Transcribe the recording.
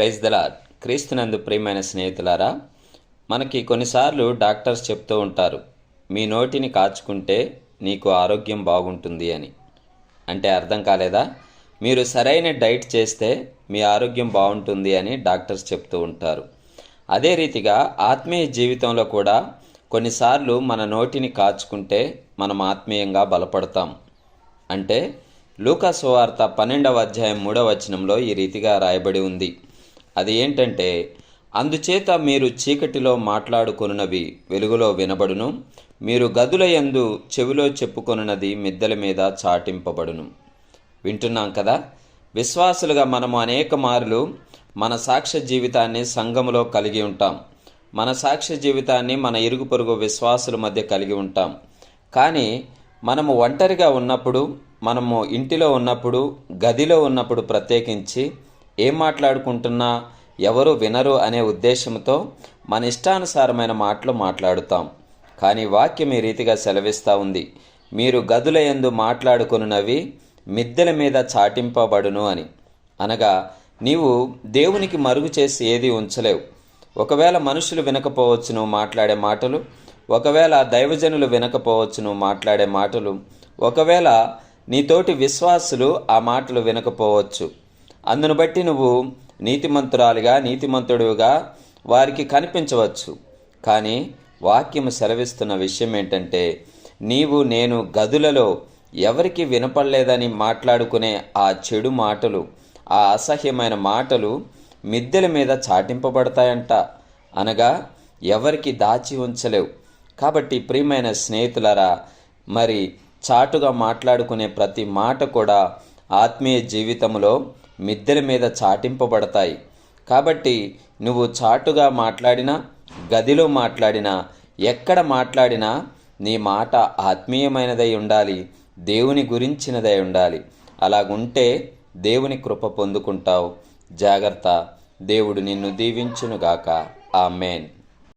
Praise దలా క్రీస్తునందు ప్రియమైన స్నేహితులారా మనకి కొన్నిసార్లు డాక్టర్స్ చెప్తూ ఉంటారు మీ నోటిని కాచుకుంటే నీకు ఆరోగ్యం బాగుంటుంది అని. అంటే అర్థం కాలేదా? మీరు సరైన డైట్ చేస్తే మీ ఆరోగ్యం బాగుంటుంది అని డాక్టర్స్ చెప్తూ ఉంటారు. అదే రీతిగా ఆత్మీయ జీవితంలో కూడా కొన్నిసార్లు మన నోటిని కాచుకుంటే మనం ఆత్మీయంగా బలపడతాం. అంటే లూకా సువార్త పన్నెండవ అధ్యాయం మూడవ వచనంలో ఈ రీతిగా రాయబడి ఉంది. అది ఏంటంటే అందుచేత మీరు చీకటిలో మాట్లాడుకొనున్నవి వెలుగులో వినబడును మీరు గదుల యందు చెవిలో చెప్పుకొనున్నది మిద్దెల మీద చాటింపబడును. వింటున్నాం కదా? విశ్వాసులుగా మనము అనేక మార్లు మన సాక్ష్య జీవితాన్ని సంఘములో కలిగి ఉంటాం. మన సాక్ష్య జీవితాన్ని మన ఇరుగు పొరుగు విశ్వాసుల మధ్య కలిగి ఉంటాం. కానీ మనము ఒంటరిగా ఉన్నప్పుడు మనము ఇంటిలో ఉన్నప్పుడు గదిలో ఉన్నప్పుడు ప్రత్యేకించి ఏం మాట్లాడుకుంటున్నా ఎవరు వినరు అనే ఉద్దేశంతో మన ఇష్టానుసారమైన మాటలు మాట్లాడుతాం. కానీ వాక్యం ఈ రీతిగా సెలవిస్తూ ఉంది. మీరు గదుల ఎందు మాట్లాడుకున్నవి మిద్దెల మీద చాటింపబడును అని. అనగా నీవు దేవునికి మరుగు చేసి ఏది ఉంచలేవు. ఒకవేళ మనుషులు వినకపోవచ్చు నువ్వు మాట్లాడే మాటలు ఒకవేళ దైవజనులు వినకపోవచ్చు నువ్వు మాట్లాడే మాటలు ఒకవేళ నీతోటి విశ్వాసులు ఆ మాటలు వినకపోవచ్చు. అందును బట్టి నువ్వు నీతిమంతురాలిగా నీతిమంతుడుగా వారికి కనిపించవచ్చు. కానీ వాక్యము సెలవిస్తున్న విషయం ఏంటంటే నీవు నేను గదులలో ఎవరికి వినపడలేదని మాట్లాడుకునే ఆ చెడు మాటలు ఆ అసహ్యమైన మాటలు మిద్దెల మీద చాటింపబడతాయంట. అనగా ఎవరికి దాచి ఉంచలేవు. కాబట్టి ప్రియమైన స్నేహితులరా మరి చాటుగా మాట్లాడుకునే ప్రతి మాట కూడా ఆత్మీయ జీవితంలో మిద్దెల మీద చాటింపబడతాయి. కాబట్టి నువ్వు చాటుగా మాట్లాడినా గదిలో మాట్లాడినా ఎక్కడ మాట్లాడినా నీ మాట ఆత్మీయమైనదై ఉండాలి దేవుని గురించినదై ఉండాలి. అలాగుంటే దేవుని కృప పొందుకుంటావు. జాగ్రత్త దేవుడు నిన్ను దీవించునుగాక. ఆమెన్.